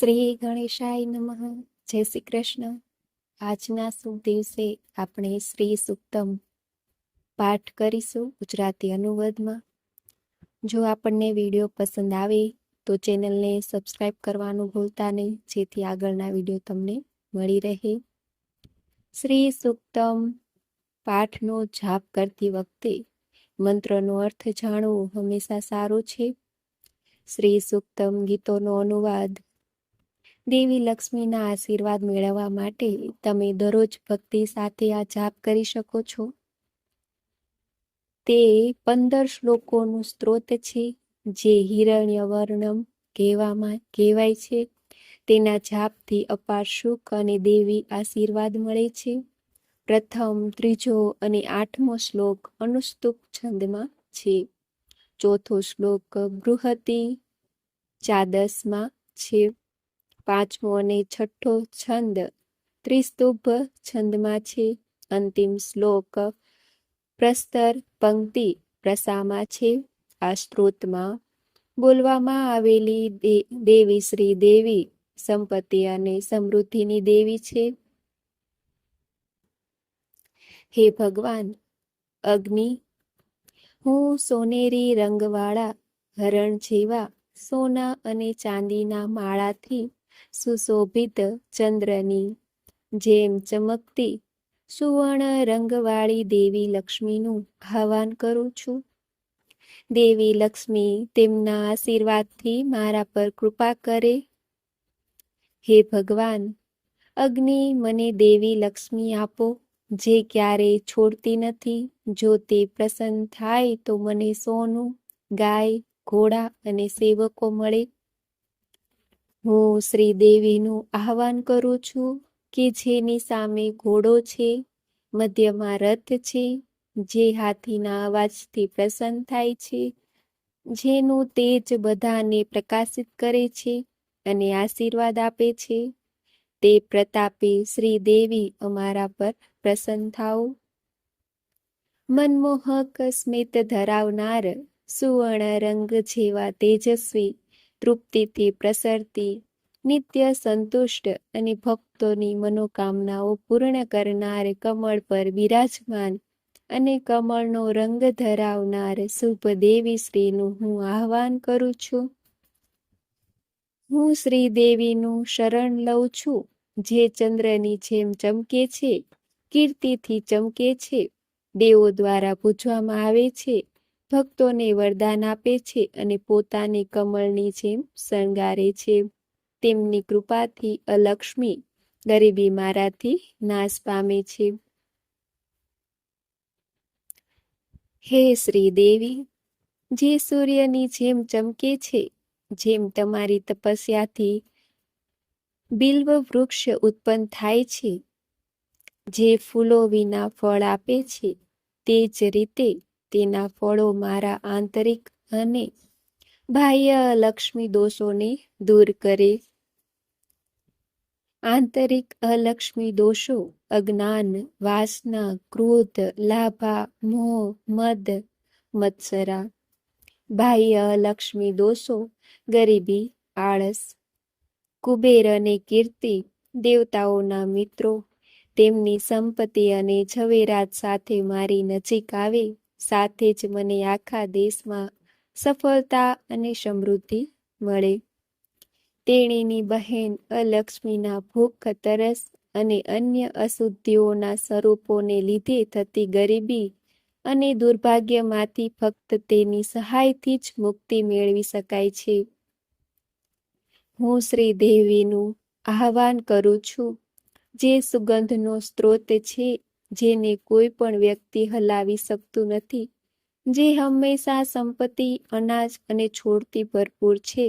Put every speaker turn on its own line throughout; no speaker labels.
શ્રી ગણેશાય નમઃ. જય શ્રી કૃષ્ણ. આજના શુભ દિવસે આપણે શ્રી સુક્તમ પાઠ કરીશું ગુજરાતી અનુવાદમાં. જો આપણને વીડિયો પસંદ આવે તો ચેનલને સબસ્ક્રાઇબ કરવાનું ભૂલતા નહીં, જેથી આગળના વીડિયો તમને મળી રહે. શ્રી સુક્તમ પાઠનો જાપ કરતી વખતે મંત્રનો અર્થ જાણવો હંમેશા સારો છે. શ્રી સુક્તમ ગીતોનો અનુવાદ દેવી લક્ષ્મીના આશીર્વાદ મેળવવા માટે તમે દરરોજ ભક્તિ સાથે આ જાપ કરી શકો છો. તે પંદર શ્લોકોનું સ્ત્રોત છે, જે હિરણ્ય વર્ણમ કહેવામાં કહેવાય છે. તેના જાપથી અપાર સુખ અને દેવી આશીર્વાદ મળે છે. પ્રથમ, ત્રીજો અને આઠમો શ્લોક અનુસ્તુપ છંદમાં છે. ચોથો શ્લોક બૃહતિ ચાદસમાં છે. પાંચમો અને છઠ્ઠો છંદ. ત્રિસ્તુભ છંદમાં છે. અંતિમ શ્લોક. પ્રસ્તર પંક્તિ. પ્રસામાં છે. આ સ્ત્રોતમાં બોલવામાં આવેલી દેવી શ્રી દેવી. સંપત્તિ અને સમૃદ્ધિની દેવી છે. હે ભગવાન! અગ્નિ. હું સોનેરી રંગવાળા હરણ જેવા સોના અને ચાંદીના માળાથી સુશોભિત ચંદ્રની જેમ ચમકતી સુવર્ણ રંગવાળી દેવી લક્ષ્મીનું આહવાન કરું છું. દેવી લક્ષ્મી તેમના આશીર્વાદથી મારા પર કૃપા કરે. હે ભગવાન, અગ્નિ મને દેવી લક્ષ્મી આપો, જે ક્યારેય છોડતી નથી. જો તે પ્રસન્ન થાય તો મને સોનું, ગાય, ઘોડા અને સેવકો મળે. હું શ્રી દેવીનું આહવાન કરું છું કે જેની સામે ઘોડો છે, મધ્યમાં રથ છે, જે હાથીના અવાજથી પ્રસન્ન થાય છે, જેનું તેજ બધાને પ્રકાશિત કરે છે અને આશીર્વાદ આપે છે. તે પ્રતાપે શ્રી દેવી અમારા પર પ્રસન્ન થાઓ. મનમોહક સ્મિત ધરાવનાર સુવર્ણ રંગ જેવા તેજસ્વી તૃપ્તિથી પ્રસરતી, નિત્ય સંતુષ્ટ અને ભક્તોની મનોકામનાઓ પૂર્ણ કરનાર કમળ પર બિરાજમાન અને કમળનો રંગ ધરાવનાર શુભ દેવી શ્રીનું હું આહવાન કરું છું. હું શ્રી દેવીનું શરણ લઉં છું, જે ચંદ્રની જેમ ચમકે છે, કીર્તિથી ચમકે છે, દેવો દ્વારા પૂજવામાં આવે છે ભક્તોને વરદાન આપે છે અને પોતાની કમળની જેમ શણગારે છે. તેમની કૃપાથી અલક્ષ્મી ગરીબી મારાથી નાશ પામે છે. હે શ્રી દેવી, જે સૂર્યની જેમ ચમકે છે, જેમ તમારી તપસ્યાથી બિલ્વ વૃક્ષ ઉત્પન્ન થાય છે, જે ફૂલો વિના ફળ આપે છે, તે જ રીતે તેના ફળો મારા આંતરિક અને બાહ્ય લક્ષ્મી દોષોને દૂર કરે. આંતરિક અલક્ષ્મી દોષો અજ્ઞાન, વાસના, ક્રોધ, લાભા, મોહ, મદ, મત્સરા. બાહ્ય લક્ષ્મી દોષો ગરીબી, આળસ, કુબેર અને કીર્તિ, દેવતાઓના મિત્રો, તેમની સંપત્તિ અને ઝવેરાત સાથે મારી નજીક આવે. સાથે જ મને આખા દેશમાં સફળતા અને સમૃદ્ધિ મળે. તેણીની બહેન અલક્ષ્મીના ભૂખ, તરસ અને અન્ય અશુદ્ધિઓના સ્વરૂપોને લીધે થતી ગરીબી અને દુર્ભાગ્યમાંથી ફક્ત તેની સહાયથી જ મુક્તિ મેળવી શકાય છે. હું શ્રી દેવીનું આહવાન કરું છું, જે સુગંધનો સ્ત્રોત છે જેને કોઈ પણ વ્યક્તિ હલાવી શકતું નથી, જે હંમેશા સંપત્તિ, અનાજ અને છોડથી ભરપૂર છે,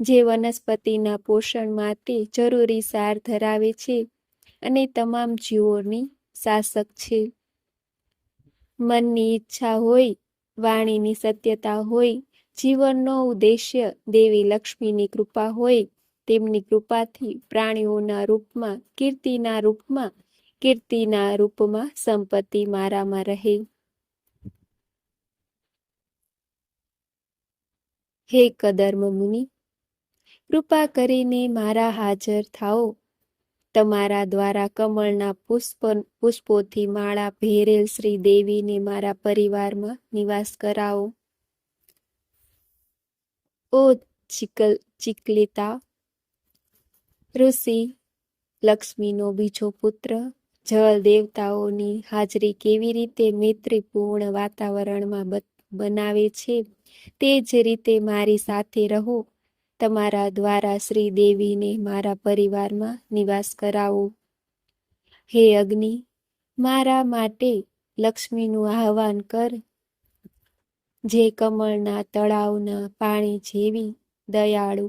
જે વનસ્પતિના પોષણ માટે જરૂરી સાર ધરાવે છે અને તમામ જીવોની શાસક છે. મનની ઈચ્છા હોય, વાણીની સત્યતા હોય, જીવનનો ઉદ્દેશ્ય દેવી લક્ષ્મીની કૃપા હોય, તેમની કૃપાથી પ્રાણીઓના રૂપમાં, કીર્તિના રૂપમાં કીર્તિના રૂપમાં સંપત્તિ મારામાં રહે. હે કદર્મ મુનિ, કૃપા કરીને મારા હાજર થાઓ. તમારા દ્વારા કમળના પુષ્પ, પુષ્પોથી માળા ભેરેલ શ્રી દેવીને મારા પરિવારમાં નિવાસ કરાવો. ઓ ચિકલ, ચિકલિતા, ઋષિ, લક્ષ્મીનો બીજો પુત્ર જળ દેવતાઓની હાજરી કેવી રીતે મૈત્રીપૂર્ણ વાતાવરણમાં બનાવે છે, તે જ રીતે મારી સાથે રહો. તમારા દ્વારા શ્રી દેવીને મારા પરિવારમાં નિવાસ કરાવો. હે અગ્નિ, મારા માટે લક્ષ્મીનું આહવાન કર. જે કમળના તળાવના પાણી જેવી દયાળુ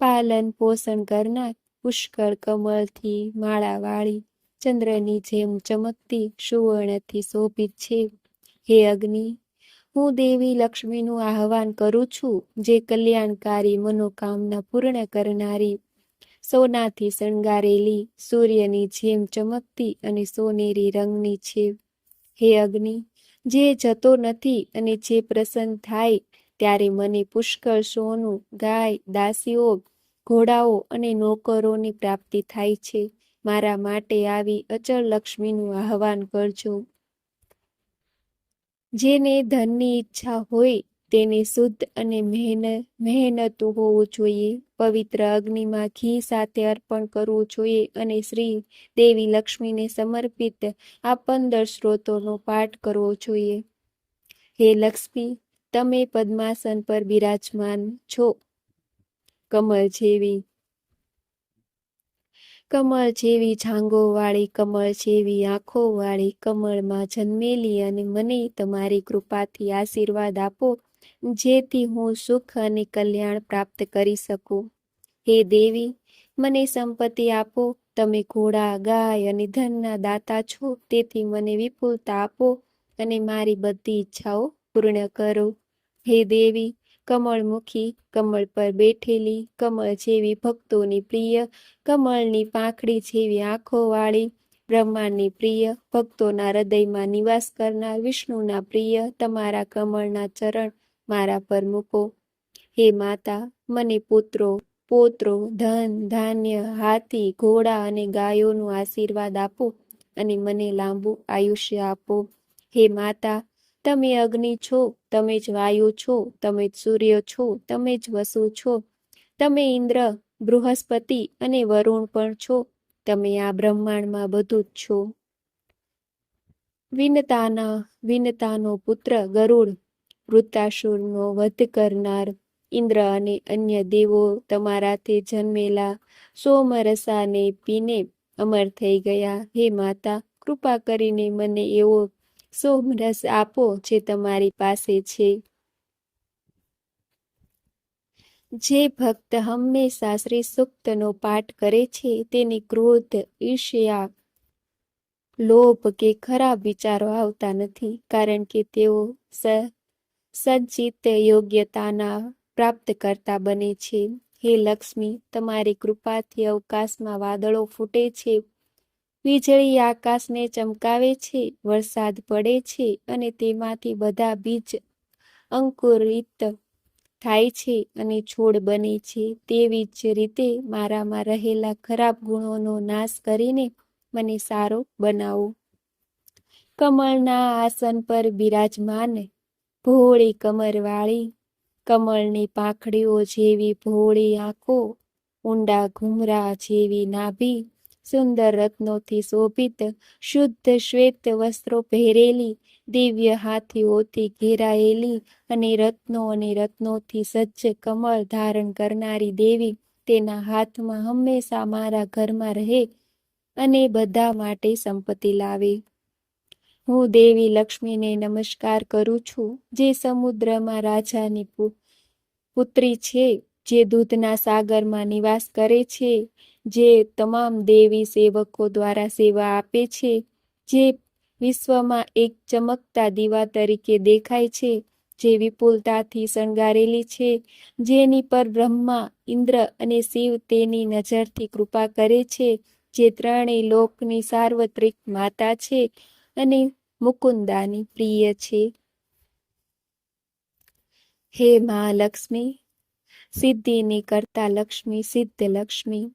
પાલન પોષણ કરનાર પુષ્કળ કમળથી માળાવાળી ચંદ્રની જેમ ચમકતી સુવર્ણથી શોભિત છે. હે અગ્નિ, હું દેવી લક્ષ્મીનું આહવાન કરું છું, જે કલ્યાણકારી મનોકામના પૂર્ણ કરનારી સોનાથી શણગારેલી સૂર્યની જેમ ચમકતી અને સોનેરી રંગની છે. હે અગ્નિ, જે જતો નથી અને જે પ્રસન્ન થાય, ત્યારે મને પુષ્કળ સોનું, ગાય, દાસીઓ, ઘોડાઓ અને નોકરોની પ્રાપ્તિ થાય છે. મારા માટે આવી અચળ લક્ષ્મીનું આહવાન કરજો. જેને ધનની ઈચ્છા હોય તેને શુદ્ધ અને મહેનત હોવું જોઈએ. પવિત્ર અગ્નિમાં ઘી સાથે અર્પણ કરવું જોઈએ અને શ્રી દેવી લક્ષ્મીને સમર્પિત આ પંદર સ્ત્રોતોનો પાઠ કરવો જોઈએ. હે લક્ષ્મી, તમે પદ્માસન પર બિરાજમાન છો. કમળ જેવી કમળ જેવી જાંગોવાળી કમળ જેવી આંખોવાળી કમળમાં જન્મેલી અને મને તમારી કૃપાથી આશીર્વાદ આપો, જેથી હું સુખ અને કલ્યાણ પ્રાપ્ત કરી શકું. હે દેવી, મને સંપત્તિ આપો, તમે ઘોડા, ગાય અને ધનના દાતા છો, તેથી મને વિપુલતા આપો અને મારી બધી ઈચ્છાઓ પૂર્ણ કરો. હે દેવી કમળમુખી કમળ પર બેઠેલી, કમળ જેવી ભક્તોની પ્રિય, કમળની પાંખડી જેવી આંખોવાળી, બ્રહ્માંડની પ્રિય, ભક્તોના હૃદયમાં નિવાસ કરનાર વિષ્ણુના પ્રિય, તમારા કમળના ચરણ મારા પર મૂકો. હે માતા, મને પુત્રો, પોત્રો, ધન, ધાન્ય, હાથી, ઘોડા અને ગાયોનું આશીર્વાદ આપો અને મને લાંબુ આયુષ્ય આપો. હે માતા તમે અગ્નિ છો, તમે જ વાયુ છો, તમે જ સૂર્ય છો, તમે જ વસુ છો. તમે ઇન્દ્ર, બૃહસ્પતિ અને વરુણ પણ છો. તમે આ બ્રહ્માંડમાં બધું જ છો. વિનતાના, વિનતાનો પુત્ર ગરુડ, વૃત્તાસુરનો વધ કરનાર ઇન્દ્ર અને અન્ય દેવો તમારાથી જન્મેલા સોમરસાને પીને અમર થઈ ગયા. હે માતા, કૃપા કરીને મને એવો સોમરસ આપો જે તમારી પાસે છે. જે ભક્ત હંમેશા શ્રી સુક્તનો પાઠ કરે છે, તેને ક્રોધ, ઈર્ષ્યા, લોભ કે ખરાબ વિચારો આવતા નથી, કારણ કે તેઓ સજ્જિત યોગ્યતાના પ્રાપ્ત કરતા બને છે. હે લક્ષ્મી, તમારી કૃપાથી અવકાશમાં વાદળો ફૂટે છે. વીજળી આકાશને ચમકાવે છે, વરસાદ પડે છે અને તેમાંથી બધા બીજ અંકુરિત થાય છે અને છોડ બને છે. તેવી જ રીતે મારામાં રહેલા ખરાબ ગુણોનો નાશ કરીને મને સારો બનાવો. કમળના આસન પર બિરાજમાન ભોળી કમરવાળી, કમળની પાંખડીઓ જેવી ભોળી આંખો, ઊંડા ઘુમરા જેવી નાભી સુંદર રત્નોથી શોભિત શુદ્ધ શ્વેત વસ્ત્રો પહેરેલી દિવ્ય હાથીઓથી ઘેરાયેલી અને રત્નો અને રત્નોથી સજ્જ કમળ ધારણ કરનારી દેવી તેના હાથમાં હંમેશા મારા ઘરમાં રહે અને બધા માટે સંપત્તિ લાવે હું દેવી લક્ષ્મીને નમસ્કાર કરું છું જે સમુદ્રમાં રાજાની પુત્રી છે જે દૂધના સાગરમાં નિવાસ કરે છે જે તમામ દેવી સેવકો દ્વારા સેવા આપે છે, જે વિશ્વમાં એક ચમકતા દીવા તરીકે દેખાય છે, જે વિપુલતાથી શણગારેલી છે, જેની પર બ્રહ્મા, ઇન્દ્ર અને શિવ તેની નજરથી કૃપા કરે છે, જે ત્રણેય લોકની સાર્વત્રિક માતા છે અને મુકુંદાની પ્રિય છે. હે મા લક્ષ્મી સિદ્ધિની કરતા લક્ષ્મી સિદ્ધ લક્ષ્મી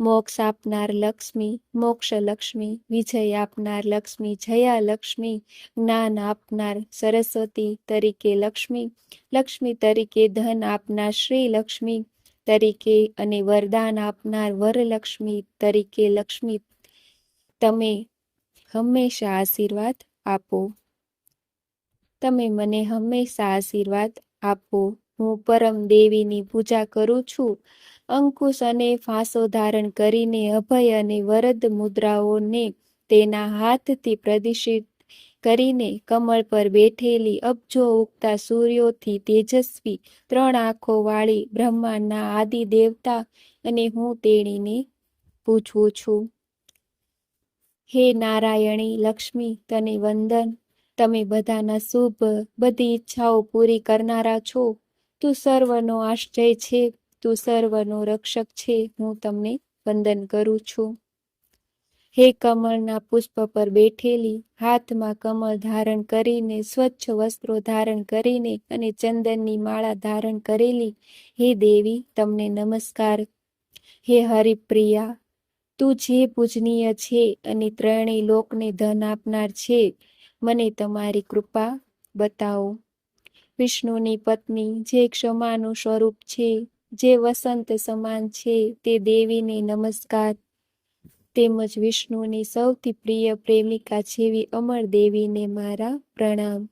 મોક્ષ આપનાર લક્ષ્મી, મોક્ષ લક્ષ્મી, વિજય આપનાર લક્ષ્મી, જયા લક્ષ્મી, જ્ઞાન આપનાર સરસ્વતી તરીકે લક્ષ્મી લક્ષ્મી તરીકે ધન આપનાર શ્રી લક્ષ્મી તરીકે અને વરદાન આપનાર વરલક્ષ્મી તરીકે લક્ષ્મી. તમે હંમેશા આશીર્વાદ આપો. તમે મને હંમેશા આશીર્વાદ આપો. હું પરમ દેવીની પૂજા કરું છું. અંકુશ અને ફાંસો ધારણ કરીને અભય અને વરદ મુદ્રાઓને તેના હાથથી પ્રદર્શિત કરીને કમળ પર બેઠેલી અબજો ઉગતા સૂર્યોથી તેજસ્વી ત્રણ આંખો વાળી બ્રહ્માંડના આદિ દેવતા અને હું તેણીને પૂછું છું. હે નારાયણી, લક્ષ્મી, તને વંદન. તમે બધાના શુભ, બધી ઈચ્છાઓ પૂરી કરનારા છો. તું સર્વનો આશ્ચર્ય છે. તું સર્વનો રક્ષક છે, હું તમને વંદન કરું છું. હે કમળના પુષ્પ પર બેઠેલી, હાથમાં કમળ ધારણ કરીને, સ્વચ્છ વસ્ત્રો ધારણ કરીને અને ચંદનની માળા ધારણ કરેલી, હે દેવી, તમને નમસ્કાર. હે હરિપ્રિયા, તું જે પૂજનીય છે અને ત્રણેય લોકને ધન આપનાર છે, મને તમારી કૃપા બતાવો. વિષ્ણુની પત્ની જે ક્ષમાનું સ્વરૂપ છે જે વસંત સમાન છે તે દેવીને નમસ્કાર. તેમજ વિષ્ણુની સૌથી પ્રિય પ્રેમિકા જેવી અમર દેવીને મારા પ્રણામ.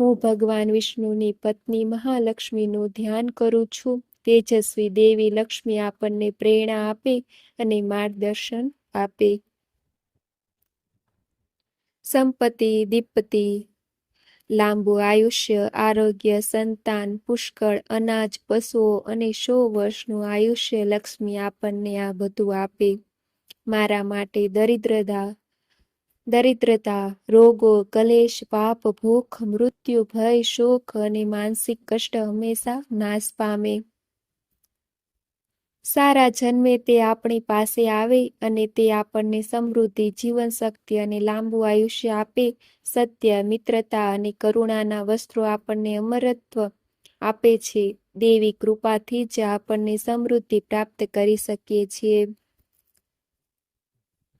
હું ભગવાન વિષ્ણુની પત્ની મહાલક્ષ્મીનું ધ્યાન કરું છું. તેજસ્વી દેવી લક્ષ્મી આપણને પ્રેરણા આપે અને માર્ગદર્શન આપે. સંપત્તિ, દીપ્તિ લાંબુ આયુષ્ય, આરોગ્ય, સંતાન, પુષ્કળ, અનાજ, પશુઓ અને સો વર્ષનું આયુષ્ય લક્ષ્મી આપણને આ બધું આપે. મારા માટે દરિદ્રતા દરિદ્રતા, રોગો, કલેશ, પાપ, ભૂખ, મૃત્યુ, ભય, શોક અને માનસિક કષ્ટ હંમેશા નાશ પામે. સારા જન્મે તે આપણી પાસે આવે અને તે આપણને સમૃદ્ધિ જીવન શક્તિ અને લાંબુ આયુષ્ય આપે. સત્ય, મિત્રતા અને કરુણાના વસ્ત્રો આપણને અમરત્વ આપે છે. દેવી કૃપાથી જ આપણને સમૃદ્ધિ પ્રાપ્ત કરી શકીએ છીએ.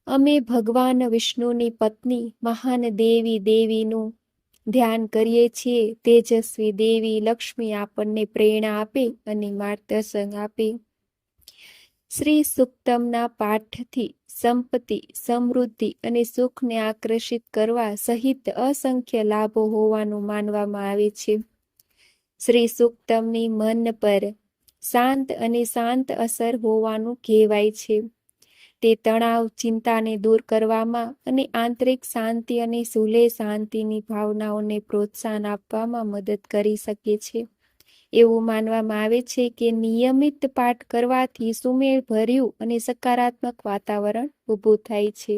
અમે ભગવાન વિષ્ણુની પત્ની, મહાન દેવી દેવીનું ધ્યાન કરીએ છીએ. તેજસ્વી દેવી લક્ષ્મી આપણને પ્રેરણા આપે અને માર્ગદર્શન આપે. શ્રી સુક્તમના પાઠથી સંપત્તિ, સમૃદ્ધિ અને સુખને આકર્ષિત કરવા સહિત અસંખ્ય લાભો હોવાનું માનવામાં આવે છે. શ્રી સુક્તમની મન પર શાંત અને શાંત અસર હોવાનું કહેવાય છે. તે તણાવ, ચિંતાને દૂર કરવામાં અને આંતરિક શાંતિ અને સુલે શાંતિની ભાવનાઓને પ્રોત્સાહન આપવામાં મદદ કરી શકે છે. એવું માનવામાં આવે છે કે નિયમિત પાઠ કરવાથી સુમેળ ભર્યું અને સકારાત્મક વાતાવરણ ઊભું થાય છે.